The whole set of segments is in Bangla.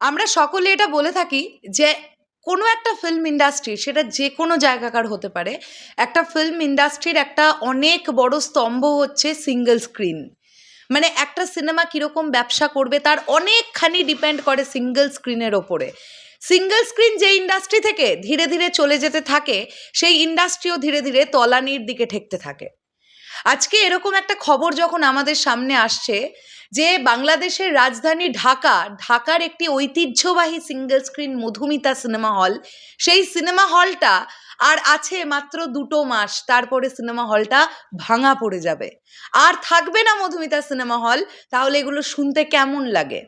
আমরা সকলে এটা বলে থাকি যে কোনো একটা ফিল্ম ইন্ডাস্ট্রি সেটা যে কোনো জায়গাকার হতে পারে, একটা ফিল্ম ইন্ডাস্ট্রির একটা অনেক বড় স্তম্ভ হচ্ছে সিঙ্গেল স্ক্রিন মানে একটা সিনেমা কীরকম ব্যবসা করবে তার অনেকখানি ডিপেন্ড করে সিঙ্গেল স্ক্রিনের ওপরে। সিঙ্গেল স্ক্রিন যে ইন্ডাস্ট্রি থেকে ধীরে ধীরে চলে যেতে থাকে, সেই ইন্ডাস্ট্রিও ধীরে ধীরে তলানির দিকে ঠেকতে থাকে। আজকে এরকম একটা খবর যখন আমাদের সামনে আসছে যে বাংলাদেশের রাজধানী ঢাকা, ঢাকার একটি ঐতিহ্যবাহী সিঙ্গেল স্ক্রিন মধুমিতা সিনেমা হল সেই সিনেমা হলটা আর আছে মাত্র দুটো মাস, তারপরে সিনেমা হলটা ভাঙা পড়ে যাবে। আর থাকবে না মধুমিতা সিনেমা হল তাহলে এগুলো শুনতে কেমন লাগে?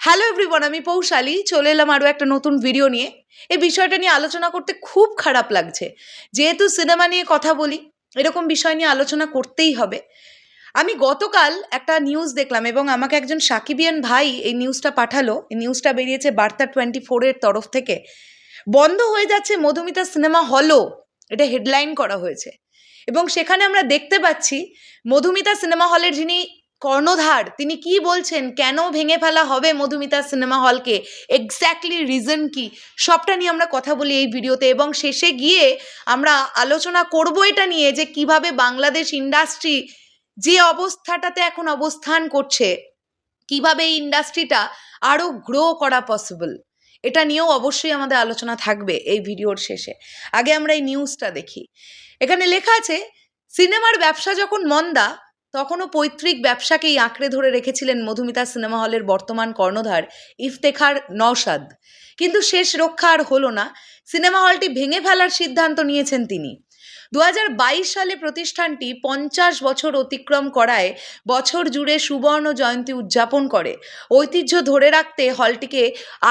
হ্যালো এভরিওয়ান আমি পৌশালী, চলে এলাম আরও একটা নতুন ভিডিও নিয়ে। এই বিষয়টা নিয়ে আলোচনা করতে খুব খারাপ লাগছে। যেহেতু সিনেমা নিয়ে কথা বলি এরকম বিষয় নিয়ে আলোচনা করতেই হবে। আমি গতকাল একটা নিউজ দেখলাম এবং আমাকে একজন সাকিবিয়ান ভাই এই নিউজটা পাঠালো। এই নিউজটা বেরিয়েছে বার্তা টোয়েন্টি ফোরের তরফ থেকে। বন্ধ হয়ে যাচ্ছে মধুমিতা সিনেমা হলও। এটা হেডলাইন করা হয়েছে। এবং সেখানে আমরা দেখতে পাচ্ছি মধুমিতা সিনেমা হলের যিনি কর্ণধার, তিনি কি বলছেন? কেন ভেঙে ফেলা হবে মধুমিতা সিনেমা হলকে? এক্স্যাক্টলি রিজন কি? সবটা নিয়ে আমরা কথা বলি এই ভিডিওতে এবং শেষে গিয়ে আমরা আলোচনা করব এটা নিয়ে যে কীভাবে বাংলাদেশ ইন্ডাস্ট্রি যে অবস্থাটাতে এখন অবস্থান করছে, কীভাবে এই ইন্ডাস্ট্রিটা আরও গ্রো করা পসিবল এটা নিয়েও অবশ্যই আমাদের আলোচনা থাকবে এই ভিডিওর শেষে। আগে আমরা এই নিউজটা দেখি। এখানে লেখা আছে, সিনেমার ব্যবসা যখন মন্দা তখনও পৈতৃক ব্যবসাকেই আঁকড়ে ধরে রেখেছিলেন মধুমিতা সিনেমা হলের বর্তমান কর্ণধার ইফতেখার নওশাদ। কিন্তু শেষ রক্ষা আর হলো না, সিনেমা হলটি ভেঙে ফেলার সিদ্ধান্ত নিয়েছেন তিনি। দু হাজার বাইশ সালে প্রতিষ্ঠানটি পঞ্চাশ বছর অতিক্রম করায় বছর জুড়ে সুবর্ণ জয়ন্তী উদযাপন করে। ঐতিহ্য ধরে রাখতে হলটিকে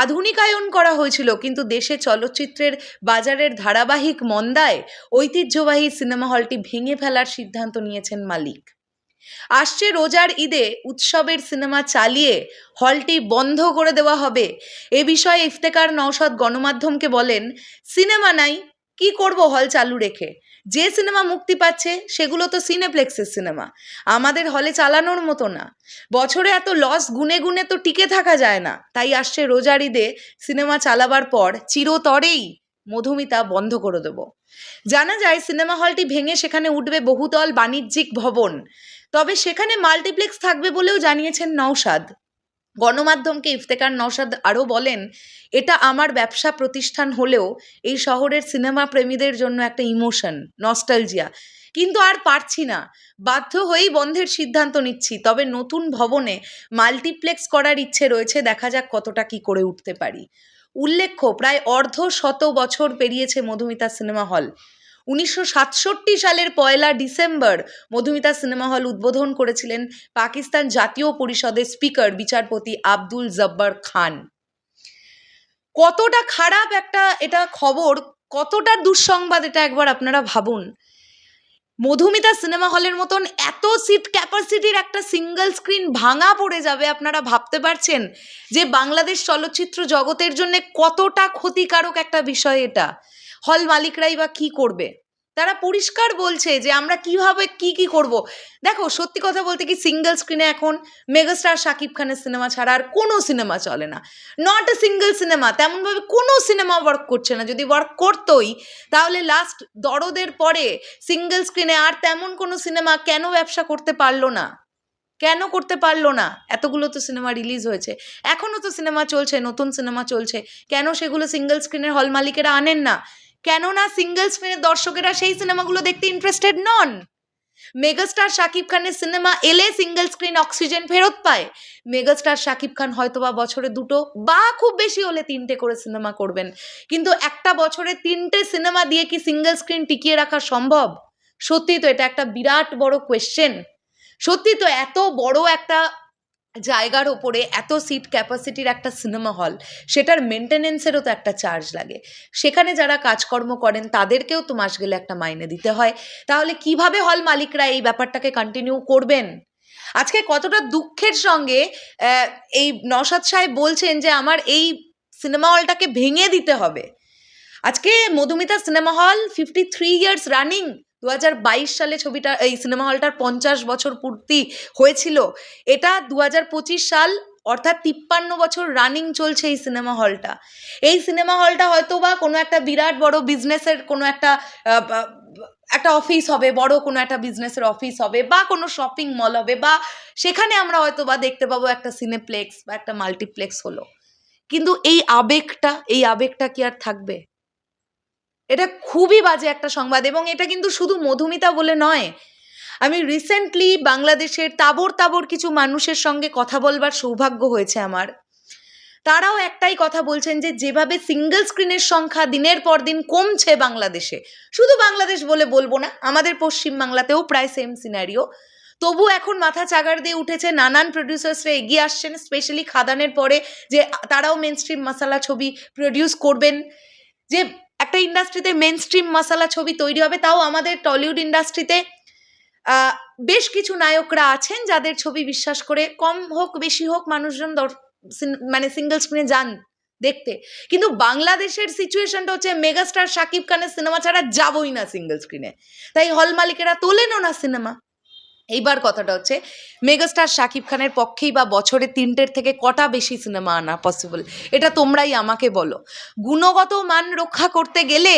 আধুনিকায়ন করা হয়েছিল, কিন্তু দেশে চলচ্চিত্রের বাজারের ধারাবাহিক মন্দায় ঐতিহ্যবাহী সিনেমা হলটি ভেঙে ফেলার সিদ্ধান্ত নিয়েছেন মালিক। আসছে রোজার ঈদে উৎসবের সিনেমা চালিয়ে হলটি বন্ধ করে দেওয়া হবে। এ বিষয়ে ইফতেকার নওশাদ গণমাধ্যমকে বলেন, সিনেমা নাই, কি করব হল চালু রেখে? যে সিনেমা মুক্তি পাচ্ছে, সেগুলো তো সিনেপ্লেক্সের সিনেমা। আমাদের হলে চালানোর মতো না। বছরে এত লস গুনে গুনে তো টিকে থাকা যায় না। তাই আসছে রোজার ঈদে সিনেমা চালাবার পর চিরতরেই মধুমিতা বন্ধ করে দেব। জানা যায়, সিনেমা হলটি ভেঙে সেখানে উঠবে বহুতল বাণিজ্যিক ভবন। তবে সেখানে মাল্টিপ্লেক্স থাকবে বলেও জানিয়েছেন নওশাদ। গণমাধ্যমকে ইফতেকার নওশাদ আরও বলেন, এটা আমার ব্যবসা প্রতিষ্ঠান হলেও এই শহরের সিনেমা প্রেমীদের জন্য একটা ইমোশন, নস্টালজিয়া। কিন্তু আর পারছি না। বাধ্য হয়েই বন্ধের সিদ্ধান্ত নিচ্ছি, তবে নতুন ভবনে মাল্টিপ্লেক্স করার ইচ্ছে রয়েছে, দেখা যাক কতটা কি করে উঠতে পারি। উল্লেখ্য, প্রায় অর্ধ শত বছর পেরিয়েছে মধুমিতা সিনেমা হল। উনিশশো সাতষট্টি সালের পয়লা ডিসেম্বর মধুমিতা সিনেমা হল উদ্বোধন করেছিলেন পাকিস্তান জাতীয় পরিষদের স্পিকার, বিচারপতি আব্দুল জব্বার খান। কতটা খারাপ একটা এটা খবর, কতটা দুঃসংবাদ এটা একবার আপনারা ভাবুন। মধুমিতা সিনেমা হলের মতন এত সিট ক্যাপাসিটির একটা সিঙ্গেল স্ক্রিন ভাঙা পড়ে যাবে আপনারা ভাবতে পারছেন? যে বাংলাদেশ চলচ্চিত্র জগতের জন্য কতটা ক্ষতিকারক একটা বিষয় এটা? হল মালিকরাই বা কি করবে? তারা পরিষ্কার বলছে যে আমরা কীভাবে কি কি করব। দেখো, সত্যি কথা বলতে কি সিঙ্গেল স্ক্রিনে এখন মেগাস্টার শাকিব খানের সিনেমা ছাড়া আর কোনো সিনেমা চলে না। নট এ সিঙ্গেল সিনেমা তেমনভাবে কোনো সিনেমা ওয়ার্ক করছে না। যদি ওয়ার্ক করতোই, তাহলে লাস্ট দরদের পরে সিঙ্গেল স্ক্রিনে আর তেমন কোনো সিনেমা কেন ব্যবসা করতে পারল না? কেন করতে পারল না? এতগুলো তো সিনেমা রিলিজ হয়েছে। এখনও তো সিনেমা চলছে, নতুন সিনেমা চলছে। কেন সেগুলো সিঙ্গেল স্ক্রিনের হল মালিকেরা আনেন না? কেননা সিঙ্গেল স্ক্রিনের দর্শকেরা সেই সিনেমাগুলো দেখতে ইন্টারেস্টেড নন। মেগাস্টার শাকিব খানের সিনেমা এলে সিঙ্গেল স্ক্রিন অক্সিজেন ফেরত পায়। মেগাস্টার শাকিব খান হয়তো বা বছরে দুটো বা খুব বেশি হলে তিনটে করে সিনেমা করবেন। কিন্তু একটা বছরে তিনটে সিনেমা দিয়ে কি সিঙ্গেল স্ক্রিন টিকিয়ে রাখা সম্ভব? সত্যি তো এটা একটা বিরাট বড় কোয়েশ্চেন সত্যি তো এত বড় একটা জায়গার ওপরে এত সিট ক্যাপাসিটির একটা সিনেমা হল সেটার মেনটেনেন্সেরও তো একটা চার্জ লাগে। সেখানে যারা কাজকর্ম করেন, তাদেরকেও তো মাস গেলে একটা মাইনে দিতে হয়। তাহলে কীভাবে হল মালিকরা এই ব্যাপারটাকে কন্টিনিউ করবেন? আজকে কতটা দুঃখের সঙ্গে এই নসাদ সাহেব বলছেন যে আমার এই সিনেমা হলটাকে ভেঙে দিতে হবে। আজকে Madhumita cinema hall fifty three years running দু হাজার বাইশ সালে ছবিটা, এই সিনেমা হলটার পঞ্চাশ বছর পূর্তি হয়েছিল। এটা দু হাজার পঁচিশ সাল, অর্থাৎ তিপ্পান্ন বছর রানিং চলছে এই সিনেমা হলটা এই সিনেমা হলটা হয়তো বা কোনো একটা বিরাট বড় বিজনেসের কোনো একটা একটা অফিস হবে, বড় কোনো একটা বিজনেসের অফিস হবে, বা কোনো শপিং মল হবে, বা সেখানে আমরা হয়তো বা দেখতে পাবো একটা সিনেপ্লেক্স বা একটা মাল্টিপ্লেক্স হলো। কিন্তু এই আবেগটা এই আবেগটা কি আর থাকবে? এটা খুবই বাজে একটা সংবাদ এবং এটা কিন্তু শুধু মধুমিতা বলে নয়। আমি রিসেন্টলি বাংলাদেশের তাবর তাবর কিছু মানুষের সঙ্গে কথা বলবার সৌভাগ্য হয়েছে আমার। তারাও একটাই কথা বলছেন যে, যেভাবে সিঙ্গেল স্ক্রিনের সংখ্যা দিনের পর দিন কমছে বাংলাদেশে, শুধু বাংলাদেশ বলে বলব না, আমাদের পশ্চিম বাংলাতেও প্রায় সেম সিনারিও তবু এখন মাথা চাগার দিয়ে উঠেছে নানান প্রডিউসার্সরা এগিয়ে আসছেন স্পেশালি খাদানের পরে যে, তারাও মেন স্ট্রিম মশালা ছবি প্রডিউস করবেন। যে একটা ইন্ডাস্ট্রিতে মেন স্ট্রিম মশালা ছবি তৈরি হবে, তাও আমাদের টলিউড ইন্ডাস্ট্রিতে বেশ কিছু নায়করা আছেন যাদের ছবি বিশ্বাস করে কম হোক, বেশি হোক, মানুষজন মানে সিঙ্গেল স্ক্রিনে যান দেখতে। কিন্তু বাংলাদেশের সিচুয়েশনটা হচ্ছে মেগাস্টার শাকিব খানের সিনেমা ছাড়া যাবই না সিঙ্গেল স্ক্রিনে তাই হল মালিকেরা তোলেনও না সিনেমা এইবার কথাটা হচ্ছে, মেগাস্টার শাকিব খানের পক্ষেই বা বছরে তিনটের থেকে কটা বেশি সিনেমা আনা পসিবল এটা তোমরাই আমাকে বলো। গুণগত মান রক্ষা করতে গেলে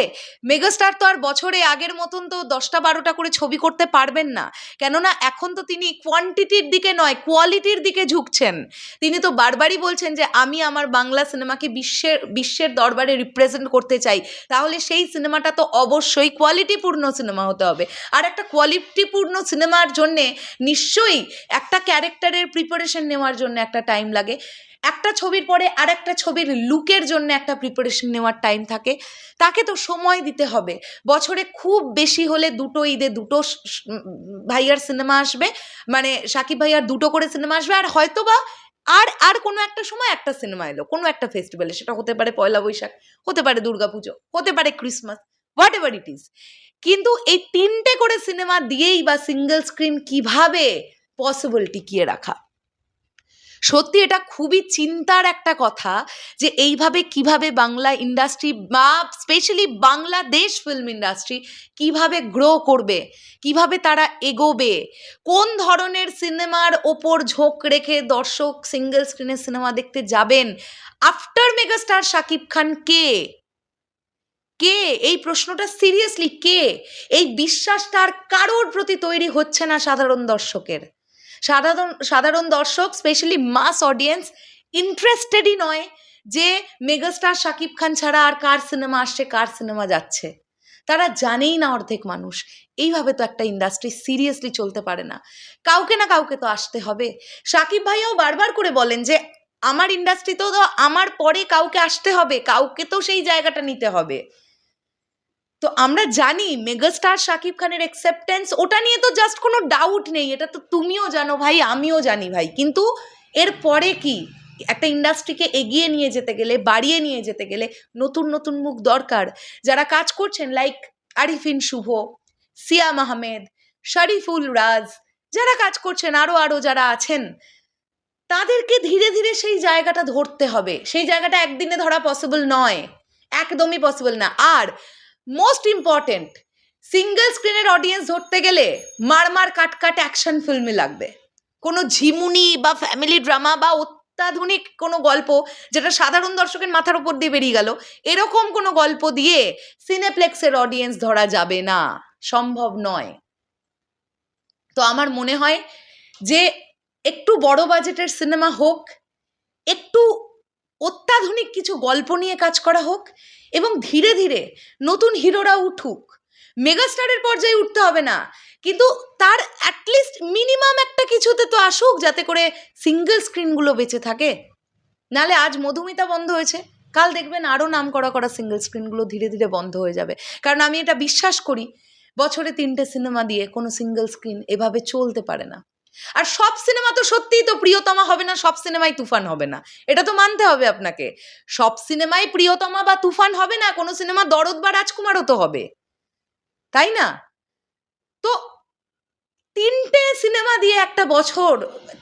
মেগাস্টার তো আর বছরে আগের মতন তো দশটা বারোটা করে ছবি করতে পারবেন না। কেননা এখন তো তিনি কোয়ান্টিটির দিকে নয় কোয়ালিটির দিকে ঝুঁকছেন। তিনি তো বারবারই বলছেন যে, আমি আমার বাংলা সিনেমাকে বিশ্বের বিশ্বের দরবারে রিপ্রেজেন্ট করতে চাই। তাহলে সেই সিনেমাটা তো অবশ্যই কোয়ালিটিপূর্ণ সিনেমা হতে হবে। আর একটা কোয়ালিটিপূর্ণ সিনেমার জন্যে নিশ্চয়ই একটা ক্যারেক্টারের প্রিপারেশন নেওয়ার জন্য একটা টাইম লাগে। একটা ছবির পরে আর একটা ছবির লুকের জন্য একটা প্রিপারেশন নেওয়ার টাইম থাকে। তাকে তো সময় দিতে হবে। বছরে খুব বেশি হলে দুটো ঈদে দুটো ভাইয়ার সিনেমা আসবে। মানে সাকিব ভাইয়ার দুটো করে সিনেমা আসবে। আর হয়তো বা আর আর কোনো একটা সময় একটা সিনেমা এলো। কোনো একটা ফেস্টিভ্যালে সেটা হতে পারে পয়লা বৈশাখ, হতে পারে দুর্গাপুজো, হতে পারে Christmas whatever it is কিন্তু এই তিনটে করে সিনেমা দিয়েই বা সিঙ্গেল স্ক্রিন কীভাবে পসিবল টিকিয়ে রাখা? সত্যি এটা খুবই চিন্তার একটা কথা যে এইভাবে কীভাবে বাংলা ইন্ডাস্ট্রি বা স্পেশালি বাংলাদেশ ফিল্ম ইন্ডাস্ট্রি কীভাবে গ্রো করবে, কীভাবে তারা এগোবে, কোন ধরনের সিনেমার ওপর ঝোঁক রেখে দর্শক সিঙ্গেল স্ক্রিনের সিনেমা দেখতে যাবেন আফটার মেগাস্টার শাকিব খান কে? কে? এই প্রশ্নটা সিরিয়াসলি কে? এই বিশ্বাসটা আর কারোর প্রতি তৈরি হচ্ছে না সাধারণ দর্শকের। সাধারণ সাধারণ দর্শক স্পেশালি মাস অডিয়েন্স ইন্টারেস্টেডই নয় যে মেগাস্টার শাকিব খান ছাড়া আর কার সিনেমা আসছে, কার সিনেমা যাচ্ছে। তারা জানেই না অর্ধেক মানুষ। এইভাবে তো একটা ইন্ডাস্ট্রি সিরিয়াসলি চলতে পারে না। কাউকে না কাউকে তো আসতে হবে। সাকিব ভাইয়াও বারবার করে বলেন যে, আমার ইন্ডাস্ট্রিতেও তো আমার পরে কাউকে আসতে হবে। কাউকে তো সেই জায়গাটা নিতে হবে। তো আমরা জানি মেগাস্টার শাকিব খানের অ্যাকসেপ্টেন্স ওটা নিয়ে তো জাস্ট কোনো ডাউট নেই। এটা তো তুমিও জানো ভাই, আমিও জানি ভাই। কিন্তু এর পরে কি? একটা ইন্ডাস্ট্রিকে এগিয়ে নিয়ে যেতে গেলে, বাড়িয়ে নিয়ে যেতে গেলে নতুন নতুন মুখ দরকার। যারা কাজ করছেন লাইক আরিফিন শুভ, সিয়াম আহমেদ, শরীফুল রাজ, যারা কাজ করছেন আরও আরও যারা আছেন, তাদেরকে ধীরে ধীরে সেই জায়গাটা ধরতে হবে। সেই জায়গাটা একদিনে ধরা পসিবল নয়। একদমই পসিবল না। আর মোস্ট ইম্পর্টেন্ট সিঙ্গেল স্ক্রিনের অডিয়েন্স ধরতে গেলে মারমার কাটকাট অ্যাকশন ফিল্মে লাগবে। কোনো ঝিমুনি বা ফ্যামিলি ড্রামা বা অত্যাধুনিক কোনো গল্প যেটা সাধারণ দর্শকের মাথার উপর দিয়ে বেরিয়ে গেল, এরকম কোনো গল্প দিয়ে সিনেপ্লেক্সের অডিয়েন্স ধরা যাবে না। সম্ভব নয়। তো আমার মনে হয় যে একটু বড় বাজেটের সিনেমা হোক, একটু অত্যাধুনিক কিছু গল্প নিয়ে কাজ করা হোক এবং ধীরে ধীরে নতুন হিরোরা উঠুক। মেগাস্টারের পর্যায়ে উঠতে হবে না, কিন্তু তার অ্যাটলিস্ট মিনিমাম একটা কিছুতে তো আসুক যাতে করে সিঙ্গেল স্ক্রিনগুলো বেঁচে থাকে। নালে আজ মধুমিতা বন্ধ হয়েছে, কাল দেখবেন আরও নাম করা করা সিঙ্গেল স্ক্রিনগুলো ধীরে ধীরে বন্ধ হয়ে যাবে। কারণ আমি এটা বিশ্বাস করি, বছরে তিনটে সিনেমা দিয়ে কোনো সিঙ্গেল স্ক্রিন এভাবে চলতে পারে না। আর সব সিনেমা তো সত্যিই তো প্রিয়তমা হবে না, সব সিনেমাই তুফান হবে না। এটা তো মানতে হবে আপনাকে। সব সিনেমাই প্রিয়তমা বা তুফান হবে না, কোনো সিনেমা দরদ বা রাজকুমারও তো হবে। তাই না? তো তিনটে সিনেমা দিয়ে একটা বছর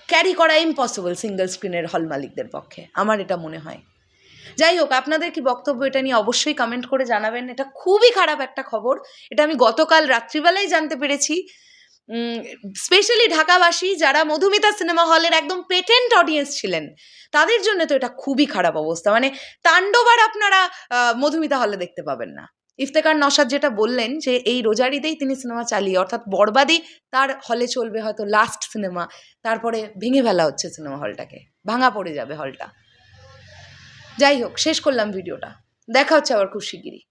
ক্যারি করা ইম্পসিবল সিঙ্গেল স্ক্রিনের হল মালিকদের পক্ষে, আমার এটা মনে হয়। যাই হোক, আপনাদের কি বক্তব্য এটা নিয়ে অবশ্যই কমেন্ট করে জানাবেন। এটা খুবই খারাপ একটা খবর। এটা আমি গতকাল রাত্রিবেলায় জানতে পেরেছি। স্পেশালি ঢাকাবাসী যারা মধুমিতা সিনেমা হলের একদম পেটেন্ট অডিয়েন্স ছিলেন, তাদের জন্য তো এটা খুবই খারাপ অবস্থা। মানে তাণ্ডবার আপনারা মধুমিতা হলে দেখতে পাবেন না। ইফতেকার নসাদ যেটা বললেন যে, এই রোজারিতেই তিনি সিনেমা চালিয়ে, অর্থাৎ বরবাদি তার হলে চলবে হয়তো লাস্ট সিনেমা তারপরে ভেঙে ফেলা হচ্ছে সিনেমা হলটাকে ভাঙা পড়ে যাবে হলটা যাই হোক, শেষ করলাম ভিডিওটা দেখা হচ্ছে আবার খুব শিগগিরই।